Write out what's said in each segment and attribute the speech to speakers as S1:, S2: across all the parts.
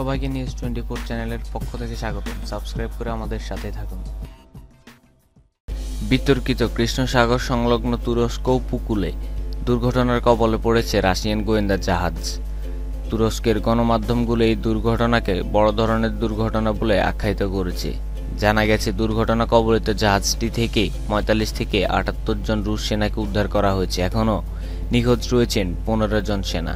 S1: সবাইকে news twenty four চ্যানেলের পক্ষ থেকে স্বাগত সাবস্ক্রাইব করে আমাদের সাথে থাকুন। বিতর্কিত কৃষ্ণ সাগর সংলগ্ন তুরস্ক উপকূলে দুর্ঘটনার কবলে পড়েছে রাশিয়ান গোয়েন্দা জাহাজ। তুরস্কের গণমাধ্যমগুলো এই দুর্ঘটনাকে বড় ধরনের দুর্ঘটনা বলে আখ্যায়িত করেছে। জানা গেছে, দুর্ঘটনা কবলিত জাহাজটি থেকে পঁয়তাল্লিশ থেকে আটাত্তর জন রুশ সেনাকে উদ্ধার করা হয়েছে। এখনও নিখোঁজ রয়েছেন পনেরো জন সেনা।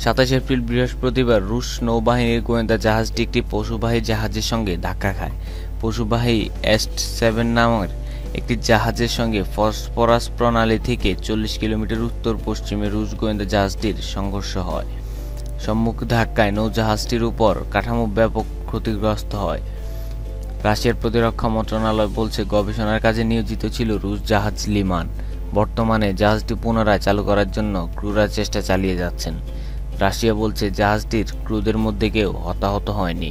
S1: সাতাশ এপ্রিল বৃহস্পতিবার রুশ নৌবাহিনীর গোয়েন্দা জাহাজটি একটি পশুবাহী জাহাজের সঙ্গে ধাক্কা খায়। পশুবাহী এস্ট সেভেন নামের একটি জাহাজের সঙ্গে ফসফরাস প্রণালী থেকে চল্লিশ কিলোমিটার উত্তর পশ্চিমে রুশ গোয়েন্দা জাহাজটির সংঘর্ষ হয়। সম্মুখ ধাক্কায় নৌজাহাজটির উপর কাঠামো ব্যাপক ক্ষতিগ্রস্ত হয়। রাশিয়ার প্রতিরক্ষা মন্ত্রণালয় বলছে, গবেষণার কাজে নিয়োজিত ছিল রুশ জাহাজ লিমান। বর্তমানে জাহাজটি পুনরায় চালু করার জন্য ক্রুরা চেষ্টা চালিয়ে যাচ্ছেন। রাশিয়া বলছে জাহাজটির ক্রুদের মধ্যে কেউ হতাহত হয়নি।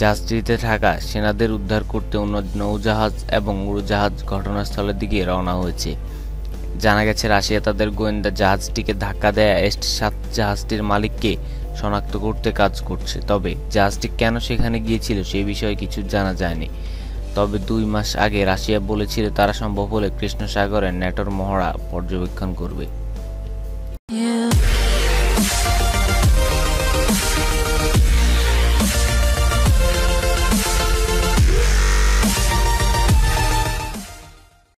S1: জাহাজটিতে থাকা সেনাদের উদ্ধার করতে অন্য নৌজাহাজ এবং উড়োজাহাজ ঘটনাস্থলের দিকে রওনা হয়েছে। জানা গেছে, রাশিয়া তাদের গোয়েন্দা জাহাজটিকে ধাক্কা দেয়া এস্ট সাত জাহাজটির মালিককে শনাক্ত করতে কাজ করছে। তবে জাহাজটি কেন সেখানে গিয়েছিল সে বিষয়ে কিছু জানা যায়নি। তবে দুই মাস আগে রাশিয়া বলেছিল, তারা সম্ভব হলে কৃষ্ণ সাগরে ন্যাটোর মহড়া পর্যবেক্ষণ করবে।